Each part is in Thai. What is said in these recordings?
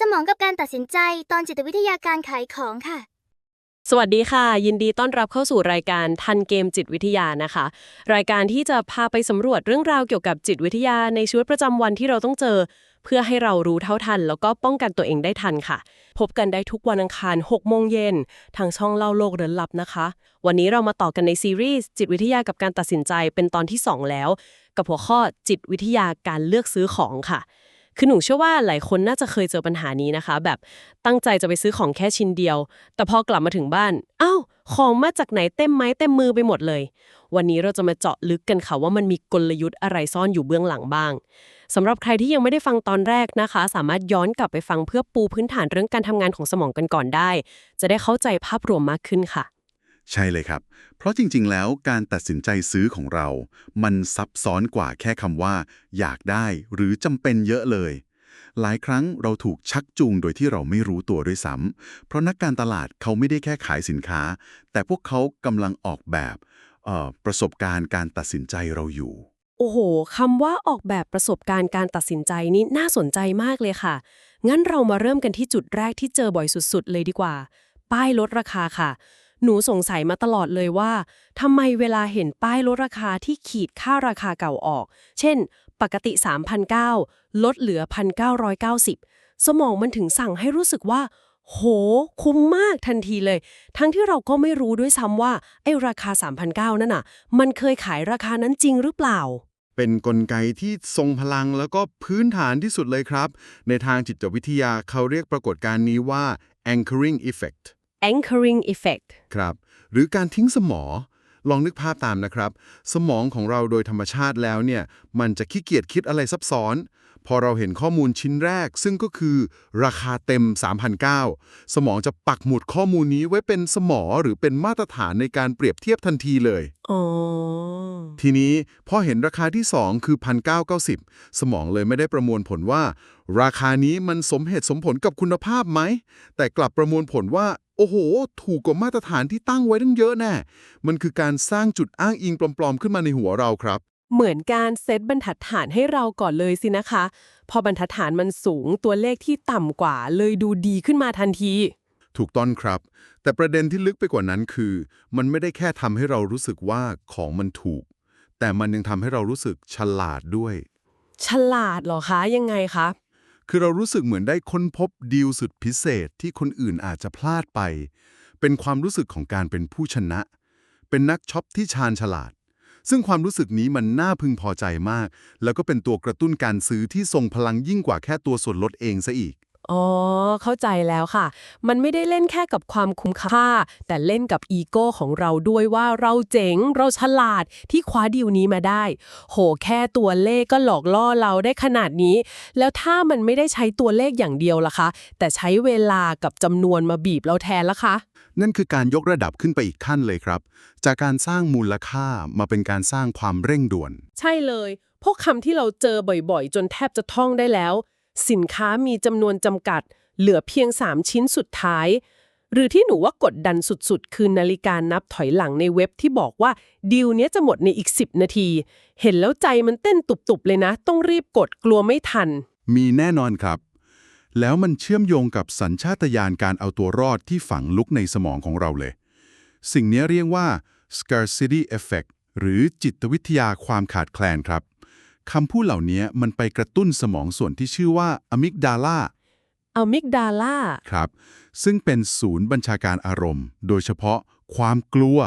สมองกับการตัดสินใจตอนจิตวิทยาการขายของค่ะ สวัสดีค่ะ ยินดีต้อนรับเข้าสู่รายการทันเกมจิตวิทยานะคะ รายการที่จะพาไปสำรวจเรื่องราวเกี่ยวกับจิตวิทยาในชีวิตประจำวันที่เราต้องเจอ เพื่อให้เรารู้เท่าทัน แล้วก็ป้องกันตัวเองได้ทันค่ะ พบกันได้ทุกวันอังคาร6โมงเย็นทางช่องเล่าโลกเดินลับนะคะ วันนี้เรามาต่อกันในซีรีส์จิตวิทยากับการตัดสินใจเป็นตอนที่ 2 แล้ว กับหัวข้อจิตวิทยาการเลือกซื้อของค่ะ คือหนูเชื่อว่าหลายคนน่าจะเคยเจอปัญหานี้นะคะ แบบตั้งใจจะไปซื้อของแค่ชิ้นเดียว แต่พอกลับมาถึงบ้านอ้าวของมาจากไหนเต็มไม้เต็มมือไปหมดเลย วันนี้เราจะมาเจาะลึกกันค่ะว่ามันมีกลยุทธ์อะไรซ่อนอยู่เบื้องหลังบ้างสำหรับใครที่ยังไม่ได้ฟังตอนแรกนะคะ สามารถย้อนกลับไปฟังเพื่อปูพื้นฐานเรื่องการทำงานของสมองกันก่อนได้ จะได้เข้าใจภาพรวมมากขึ้นค่ะ ใช่เลยครับ เพราะจริงๆ แล้วการตัดสินใจซื้อของเรา มันซับซ้อนกว่าแค่คำว่า อยากได้หรือจำเป็นเยอะเลย หลายครั้งเราถูกชักจูงโดยที่เราไม่รู้ตัวด้วยซ้ำเพราะนักการตลาดเขาไม่ได้แค่ขายสินค้า แต่พวกเขากำลังออกแบบประสบการณ์การตัดสินใจเราอยู่ โอ้โหคำว่าออกแบบประสบการณ์การตัดสินใจนี่น่าสนใจมากเลยค่ะ งั้นเรามาเริ่มกันที่จุดแรกที่เจอบ่อยสุด ๆ เลยดีกว่า ป้ายลดราคาค่ะ หนูสงสัยมาตลอดเลยว่าทำไมเวลาเห็นป้ายลดราคาที่ขีดค่าราคาเก่าออก เช่น ปกติ 3,900 ลดเหลือ 1,990 สมองมันถึงสั่งให้รู้สึกว่า โห คุ้มมากทันทีเลย ทั้งที่เราก็ไม่รู้ด้วยซ้ำว่า ไอ้ราคา 3,900 นั่นน่ะ มันเคยขายราคานั้นจริงหรือเปล่าเป็นนกลไกที่ทรงพลังแล้วก็พื้นฐานที่สุดเลยครับ ในทางจิตวิทยาเขาเรียกปรากฏการณ์นี้ว่า anchoring effect anchoring effect ครับ หรือการทิ้งสมอ ลองนึกภาพตามนะครับ สมองของเราโดยธรรมชาติแล้วเนี่ย มันจะขี้เกียจคิดอะไรซับซ้อน พอเราเห็นข้อมูลชิ้นแรก ซึ่งก็คือราคาเต็ม 3,009สมองจะปักหมุดข้อมูลนี้ไว้เป็นสมอหรือเป็นมาตรฐานในการเปรียบเทียบทันทีเลยอ๋อทีนี้พอเห็นราคาที่ 2 คือ 1,990 สมองเลยไม่ได้ประมวลผลว่า ราคานี้มันสมเหตุสมผลกับคุณภาพไหม แต่กลับประมวลผลว่า โอ้โห ถูกกว่ามาตรฐานที่ตั้งไว้ตั้งเยอะแน่ มันคือการสร้างจุดอ้างอิงปลอมๆ ขึ้นมาในหัวเราครับ เหมือนการเซตบรรทัดฐานให้เราก่อนเลยสินะคะ พอบรรทัดฐานมันสูงตัวเลขที่ต่ำกว่า เลยดูดีขึ้นมาทันที ถูกต้องครับ แต่ประเด็นที่ลึกไปกว่านั้นคือ มันไม่ได้แค่ทำให้เรารู้สึกว่าของมันถูก แต่มันยังทำให้เรารู้สึกฉลาดด้วย ฉลาดเหรอคะยังไงคะคือเรารู้สึกเหมือนได้ค้นพบดีลสุดพิเศษที่คนอื่นอาจจะพลาดไป เป็นความรู้สึกของการเป็นผู้ชนะ เป็นนักช็อปที่ชาญฉลาด ซึ่งความรู้สึกนี้มันน่าพึงพอใจมาก แล้วก็เป็นตัวกระตุ้นการซื้อที่ทรงพลังยิ่งกว่าแค่ตัวส่วนลดเองซะอีก อ๋อ เข้าใจแล้วค่ะ มันไม่ได้เล่นแค่กับความคุ้มค่า แต่เล่นกับอีโก้ของเราด้วยว่าเราเจ๋ง เราฉลาดที่คว้าดีลนี้มาได้ โห แค่ตัวเลขก็หลอกล่อเราได้ขนาดนี้ แล้วถ้ามันไม่ได้ใช้ตัวเลขอย่างเดียวล่ะคะ แต่ใช้เวลากับจำนวนมาบีบเราแทนล่ะคะ นั่นคือการยกระดับขึ้นไปอีกขั้นเลยครับ จากการสร้างมูลค่ามาเป็นการสร้างความเร่งด่วน ใช่เลย พวกคำที่เราเจอบ่อยๆ จนแทบจะท่องได้แล้ว สินค้ามีจำนวนจำกัด เหลือเพียง 3 ชิ้นสุดท้าย หรือที่หนูว่ากดดันสุดๆ คือนาฬิกานับถอยหลังในเว็บที่บอกว่าดีลเนี้ยจะหมดในอีก 10 นาที เห็นแล้วใจมันเต้นตุบๆเลยนะ ต้องรีบกดกลัวไม่ทัน มีแน่นอนครับ แล้วมันเชื่อมโยงกับสัญชาตญาณการเอาตัวรอดที่ฝังลึกในสมองของเราเลย สิ่งนี้เรียกว่า scarcity effect หรือจิตวิทยาความขาดแคลนครับ คำพูดเหล่านี้มันไปกระตุ้นสมองส่วนที่ชื่อว่าอะมิกดาลาเอามิกดาล่าครับ ซึ่งเป็นศูนย์บัญชาการอารมณ์ โดยเฉพาะความกลัว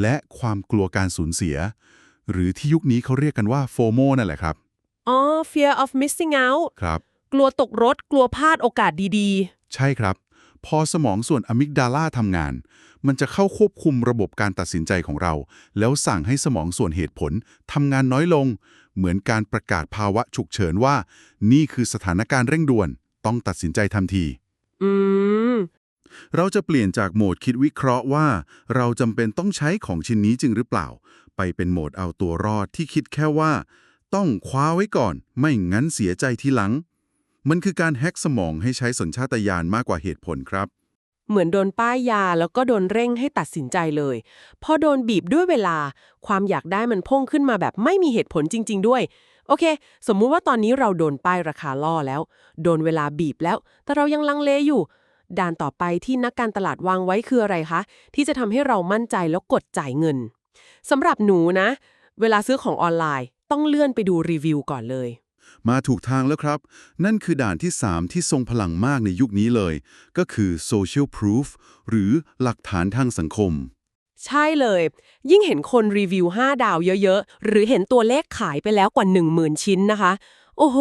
และความกลัวการสูญเสีย หรือที่ยุคนี้เขาเรียกกันว่าโฟโมนั่นแหละครับ อ๋อ fear of missing out ครับ กลัวตกรถ กลัวพลาดโอกาสดีใช่ครับ พอสมองส่วนอะมิกดาลาทำงาน มันจะเข้าควบคุมระบบการตัดสินใจของเรา แล้วสั่งให้สมองส่วนเหตุผลทำงานน้อยลง เหมือนการประกาศภาวะฉุกเฉินว่า นี่คือสถานการณ์เร่งด่วน ต้องตัดสินใจทันทีๆอืม เราจะเปลี่ยนจากโหมดคิดวิเคราะห์ว่า เราจำเป็นต้องใช้ของชิ้นนี้จริงหรือเปล่า ไปเป็นโหมดเอาตัวรอดที่คิดแค่ว่า ต้องคว้าไว้ก่อน ไม่งั้นเสียใจทีหลัง มันคือการแฮ็กสมองให้ใช้สัญชาตญาณมากกว่าเหตุผลครับ เหมือนโดนป้ายยาแล้วก็โดนเร่งให้ตัดสินใจเลย พอโดนบีบด้วยเวลา ความอยากได้มันพุ่งขึ้นมาแบบไม่มีเหตุผลจริง ๆ ด้วย โอเค สมมุติว่าตอนนี้เราโดนป้ายราคาล่อแล้ว โดนเวลาบีบแล้ว แต่เรายังลังเลอยู่ ด่านต่อไปที่นักการตลาดวางไว้คืออะไรคะ ที่จะทำให้เรามั่นใจแล้วกดจ่ายเงินสำหรับหนูนะ เวลาซื้อของออนไลน์ ต้องเลื่อนไปดูรีวิวก่อนเลย มาถูกทางแล้วครับ นั่นคือด่านที่ 3 ที่ทรงพลังมากในยุคนี้เลย ก็คือ social proof หรือหลักฐานทางสังคม ใช่เลย ยิ่งเห็นคนรีวิว 5 ดาวเยอะ ๆ หรือเห็นตัวเลขขายไปแล้วกว่า 10,000 ชิ้นนะคะ โอ้โห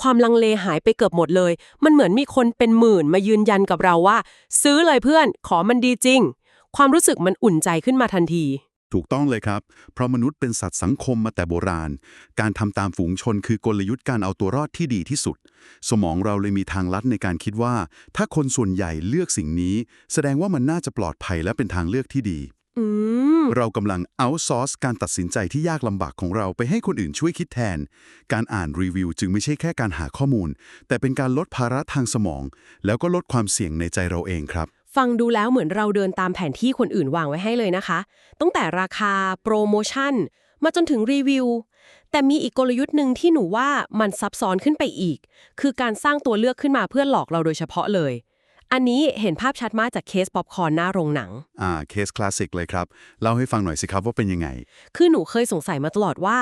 ความลังเลหายไปเกือบหมดเลย มันเหมือนมีคนเป็นหมื่นมายืนยันกับเราว่า ซื้อเลยเพื่อน ขอมันดีจริง ความรู้สึกมันอุ่นใจขึ้นมาทันที ถูกต้องเลยครับ เพราะมนุษย์เป็นสัตว์สังคมมาแต่โบราณ การทำตามฝูงชนคือกลยุทธ์การเอาตัวรอดที่ดีที่สุด สมองเราเลยมีทางลัดในการคิดว่า ถ้าคนส่วนใหญ่เลือกสิ่งนี้ แสดงว่ามันน่าจะปลอดภัยและเป็นทางเลือกที่ดีอืมเรากำลังเอาซอร์สการตัดสินใจที่ยากลำบากของเราไปให้คนอื่นช่วยคิดแทน การอ่านรีวิวจึงไม่ใช่แค่การหาข้อมูล แต่เป็นการลดภาระทางสมอง แล้วก็ลดความเสี่ยงในใจเราเองครับ ฟังดูแล้วเหมือนเราเดินตามแผนที่คนอื่นวางไว้ให้เลยนะคะ ตั้งแต่ราคา โปรโมชั่น มาจนถึงรีวิว แต่มีอีกกลยุทธ์หนึ่งที่หนูว่ามันซับซ้อนขึ้นไปอีก คือการสร้างตัวเลือกขึ้นมาเพื่อหลอกเราโดยเฉพาะเลย อันนี้เห็นภาพชัดมากจากเคสป๊อปคอร์นหน้าโรงหนัง อ่า เคสคลาสสิกเลยครับ เล่าให้ฟังหน่อยสิครับว่าเป็นยังไง คือหนูเคยสงสัยมาตลอดว่า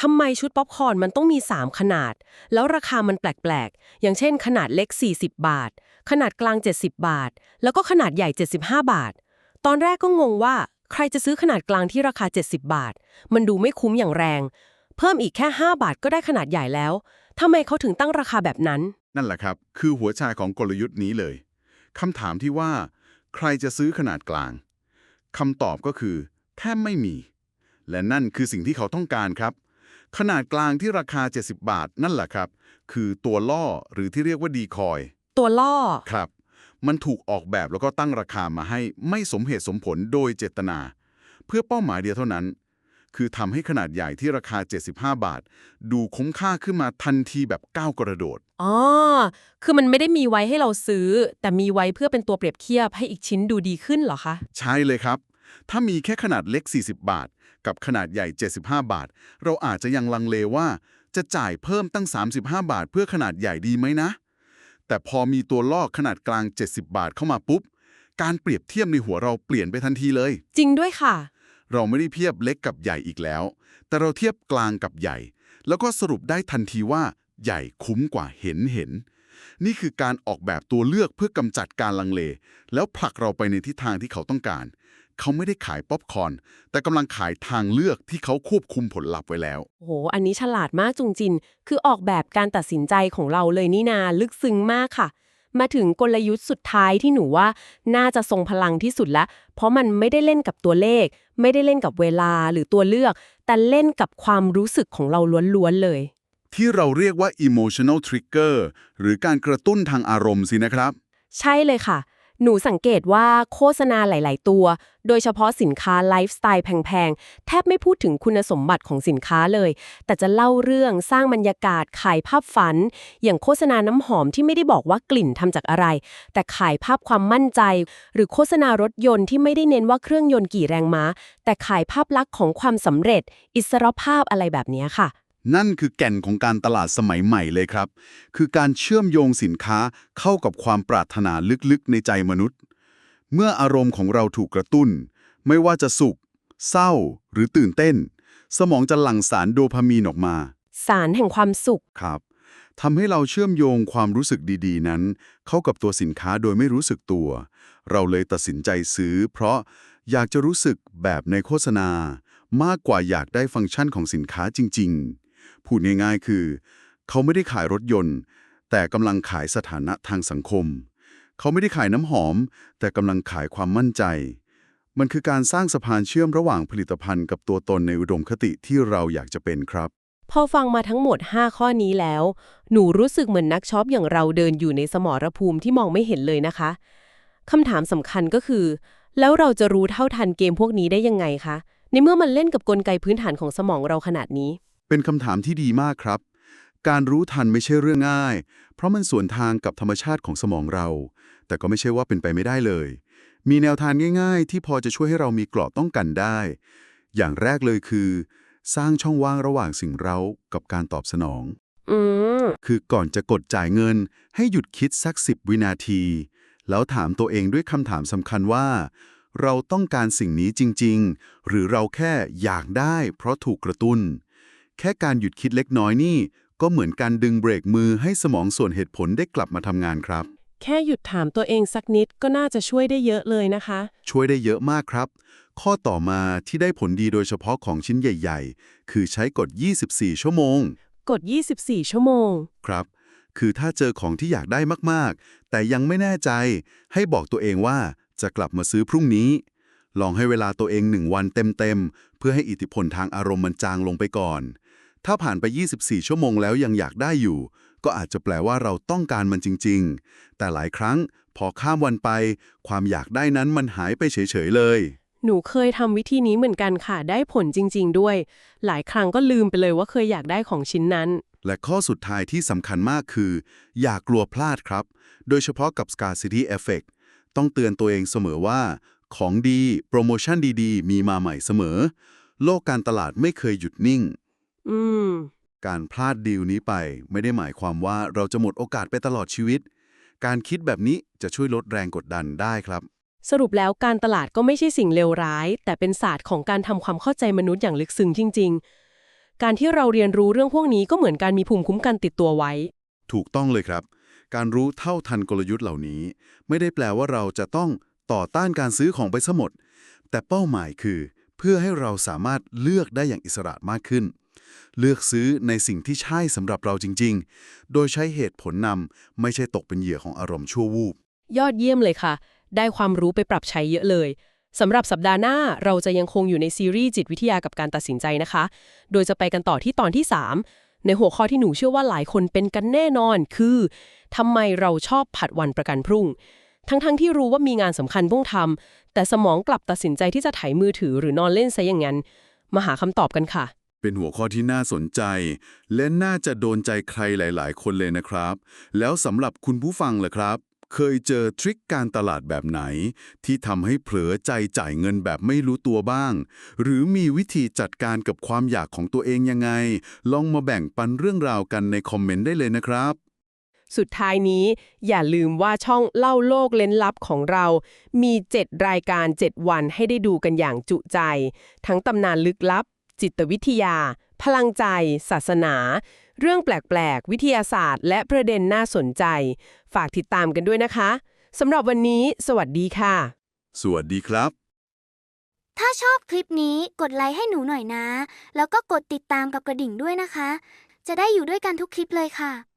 ทำไมชุดป๊อปคอร์นมันต้องมี 3 ขนาด แล้วราคามันแปลกๆ อย่างเช่น ขนาดเล็ก 40 บาท ขนาดกลาง 70 บาท แล้วก็ขนาดใหญ่ 75 บาท ตอนแรกก็งงว่า ใครจะซื้อขนาดกลางที่ราคา 70 บาท มันดูไม่คุ้มอย่างแรง เพิ่มอีกแค่ 5 บาทก็ได้ขนาดใหญ่แล้วทำไมเขาถึงตั้งราคาแบบนั้น นั่นแหละครับ คือหัวใจของกลยุทธ์นี้เลยคำถามที่ว่า ใครจะซื้อขนาดกลางคำตอบก็คือ แทบไม่มี และนั่นคือสิ่งที่เขาต้องการครับ ขนาดกลางที่ราคา 70 บาทนั่นแหละครับ คือตัวล่อหรือที่เรียกว่าดีคอย ตัวล่อ ครับ มันถูกออกแบบแล้วก็ตั้งราคามาให้ไม่สมเหตุสมผลโดยเจตนา เพื่อเป้าหมายเดียวเท่านั้น คือทำให้ขนาดใหญ่ที่ราคา 75 บาท ดูคุ้มค่าขึ้นมาทันทีแบบก้าวกระโดด อ๋อ คือมันไม่ได้มีไว้ให้เราซื้อ แต่มีไว้เพื่อเป็นตัวเปรียบเทียบให้อีกชิ้นดูดีขึ้นเหรอคะ ใช่เลยครับ ถ้ามีแค่ขนาดเล็ก 40 บาท กับขนาดใหญ่ 75 บาท เราอาจจะยังลังเลว่า จะจ่ายเพิ่มตั้ง 35 บาท เพื่อขนาดใหญ่ดีไหมนะ แต่พอมีตัวลอกขนาดกลาง 70 บาทเข้ามาปุ๊บ การเปรียบเทียบในหัวเราเปลี่ยนไปทันทีเลย จริงด้วยค่ะ เราไม่ได้เทียบเล็กกับใหญ่อีกแล้ว แต่เราเทียบกลางกับใหญ่ แล้วก็สรุปได้ทันทีว่า ใหญ่คุ้มกว่าเห็นเห็นนี่คือการออกแบบตัวเลือกเพื่อกำจัดการลังเล แล้วผลักเราไปในทิศทางที่เขาต้องการ เขาไม่ได้ขายป๊อปคอร์นแต่กำลังขายทางเลือกที่เขาควบคุมผลลัพธ์ไว้แล้ว โอ้โห อันนี้ฉลาดมากจุงจิน คือออกแบบการตัดสินใจของเราเลยนี่นา ลึกซึ้งมากค่ะ มาถึงกลยุทธ์สุดท้ายที่หนูว่าน่าจะทรงพลังที่สุดละ เพราะมันไม่ได้เล่นกับตัวเลข ไม่ได้เล่นกับเวลาหรือตัวเลือก แต่เล่นกับความรู้สึกของเราล้วนๆเลย ที่เราเรียกว่า emotional trigger หรือการกระตุ้นทางอารมณ์สินะครับ ใช่เลยค่ะ หนูสังเกตว่าโฆษณาหลาย ๆ ตัว โดยเฉพาะสินค้าไลฟ์สไตล์แพง ๆ แทบไม่พูดถึงคุณสมบัติของสินค้าเลย แต่จะเล่าเรื่องสร้างบรรยากาศขายภาพฝัน อย่างโฆษณาน้ำหอมที่ไม่ได้บอกว่ากลิ่นทำจากอะไร แต่ขายภาพความมั่นใจ หรือโฆษณารถยนต์ที่ไม่ได้เน้นว่าเครื่องยนต์กี่แรงม้า แต่ขายภาพลักษณ์ของความสำเร็จ อิสรภาพอะไรแบบนี้ค่ะ นั่นคือแก่นของการตลาดสมัยใหม่เลยครับ คือการเชื่อมโยงสินค้าเข้ากับความปรารถนาลึกๆ ในใจมนุษย์ เมื่ออารมณ์ของเราถูกกระตุ้น ไม่ว่าจะสุข เศร้า หรือตื่นเต้น สมองจะหลั่งสารโดพามีนออกมา สารแห่งความสุข ครับทำให้เราเชื่อมโยงความรู้สึกดีๆ นั้น เข้ากับตัวสินค้าโดยไม่รู้สึกตัว เราเลยตัดสินใจซื้อ เพราะอยากจะรู้สึกแบบในโฆษณา มากกว่าอยากได้ฟังก์ชันของสินค้าจริง ๆ พูดง่ายๆ คือ เขาไม่ได้ขายรถยนต์ แต่กำลังขายสถานะทางสังคม เขาไม่ได้ขายน้ำหอม แต่กำลังขายความมั่นใจ มันคือการสร้างสะพานเชื่อมระหว่างผลิตภัณฑ์กับตัวตนในอุดมคติที่เราอยากจะเป็นครับพอฟังมาทั้งหมด 5 ข้อนี้แล้ว หนูรู้สึกเหมือนนักช็อปอย่างเราเดินอยู่ในสมรภูมิที่มองไม่เห็นเลยนะคะคำถามสำคัญก็คือ แล้วเราจะรู้เท่าทันเกมพวกนี้ได้ยังไงคะ ในเมื่อมันเล่นกับกลไกพื้นฐานของสมองเราขนาดนี้ เป็นคำถามที่ดีมากครับ การรู้ทันไม่ใช่เรื่องง่าย เพราะมันสวนทางกับธรรมชาติของสมองเรา แต่ก็ไม่ใช่ว่าเป็นไปไม่ได้เลย มีแนวทางง่ายๆ ที่พอจะช่วยให้เรามีเกราะต้องกันได้ อย่างแรกเลยคือ สร้างช่องว่างระหว่างสิ่งเร้ากับการตอบสนองอืมคือก่อนจะกดจ่ายเงิน ให้หยุดคิดสักสิบวินาที แล้วถามตัวเองด้วยคำถามสำคัญว่า เราต้องการสิ่งนี้จริง ๆ หรือเราแค่อยากได้ เพราะถูกกระตุ้น แค่การหยุดคิดเล็กน้อยนี่ ก็เหมือนการดึงเบรกมือให้สมองส่วนเหตุผลได้กลับมาทำงานครับ แค่หยุดถามตัวเองสักนิดก็น่าจะช่วยได้เยอะเลยนะคะ ช่วยได้เยอะมากครับ ข้อต่อมาที่ได้ผลดีโดยเฉพาะของชิ้นใหญ่ ๆ คือใช้กด24 ชั่วโมง กด 24 ชั่วโมง ครับ คือถ้าเจอของที่อยากได้มากๆ แต่ยังไม่แน่ใจ ให้บอกตัวเองว่าจะกลับมาซื้อพรุ่งนี้ ลองให้เวลาตัวเองหนึ่งวันเต็มๆ เพื่อให้อิทธิพลทางอารมณ์มันจางลงไปก่อน ถ้าผ่านไป 24 ชั่วโมงแล้วยังอยากได้อยู่ ก็อาจจะแปลว่าเราต้องการมันจริง ๆ แต่หลายครั้งพอข้ามวันไป ความอยากได้นั้นมันหายไปเฉยๆเลย หนูเคยทำวิธีนี้เหมือนกันค่ะ ได้ผลจริง ๆ ด้วย หลายครั้งก็ลืมไปเลยว่าเคยอยากได้ของชิ้นนั้น และข้อสุดท้ายที่สำคัญมากคือ อย่ากลัวพลาดครับ โดยเฉพาะกับ scarcity effect ต้องเตือนตัวเองเสมอว่า ของดี โปรโมชั่นดีๆ มีมาใหม่เสมอ โลกการตลาดไม่เคยหยุดนิ่ง อืม การพลาดดีลนี้ไปไม่ได้หมายความว่าเราจะหมดโอกาสไปตลอดชีวิต การคิดแบบนี้จะช่วยลดแรงกดดันได้ครับ สรุปแล้วการตลาดก็ไม่ใช่สิ่งเลวร้าย แต่เป็นศาสตร์ของการทำความเข้าใจมนุษย์อย่างลึกซึ้งจริง ๆ การที่เราเรียนรู้เรื่องพวกนี้ก็เหมือนการมีภูมิคุ้มกันติดตัวไว้ ถูกต้องเลยครับ การรู้เท่าทันกลยุทธ์เหล่านี้ ไม่ได้แปลว่าเราจะต้องต่อต้านการซื้อของไปซะหมด แต่เป้าหมายคือ เพื่อให้เราสามารถเลือกได้อย่างอิสระมากขึ้น เลือกซื้อในสิ่งที่ใช่สำหรับเราจริง ๆ โดยใช้เหตุผลนำไม่ใช่ตกเป็นเหยื่อของอารมณ์ชั่ววูบ ยอดเยี่ยมเลยค่ะ ได้ความรู้ไปปรับใช้เยอะเลยสำหรับสัปดาห์หน้าเราจะยังคงอยู่ในซีรีส์จิตวิทยากับการตัดสินใจนะคะ โดยจะไปกันต่อที่ตอนที่ 3 ในหัวข้อที่หนูเชื่อว่าหลายคนเป็นกันแน่นอน คือทำไมเราชอบผัดวันประกันพรุ่ง ทั้งๆทที่รู้ว่ามีงานสำคัญต้องทำแต่สมองกลับตัดสินใจที่จะไถมือถือหรือนอนเล่นซะอย่างนั้นมาหาคำตอบกันค่ะ เป็นหัวข้อที่น่าสนใจ และน่าจะโดนใจใครหลาย ๆ คนเลยนะครับ แล้วสำหรับคุณผู้ฟังล่ะครับ เคยเจอทริคการตลาดแบบไหน ที่ทำให้เผลอใจจ่ายเงินแบบไม่รู้ตัวบ้าง หรือมีวิธีจัดการกับความอยากของตัวเองยังไง ลองมาแบ่งปันเรื่องราวกันในคอมเมนต์ได้เลยนะครับสุดท้ายนี้อย่าลืมว่าช่องเล่าโลกเล้นลับของเรา มี 7 รายการ 7 วันให้ได้ดูกันอย่างจุใจ ทั้งตำนานลึกลับ จิตวิทยา พลังใจ ศาสนา เรื่องแปลก ๆ วิทยาศาสตร์ และประเด็นน่าสนใจ ฝากติดตามกันด้วยนะคะสำหรับวันนี้ สวัสดีค่ะ สวัสดีครับ ถ้าชอบคลิปนี้กดไลค์ให้หนูหน่อยนะ แล้วก็กดติดตามกับกระดิ่งด้วยนะคะ จะได้อยู่ด้วยกันทุกคลิปเลยค่ะ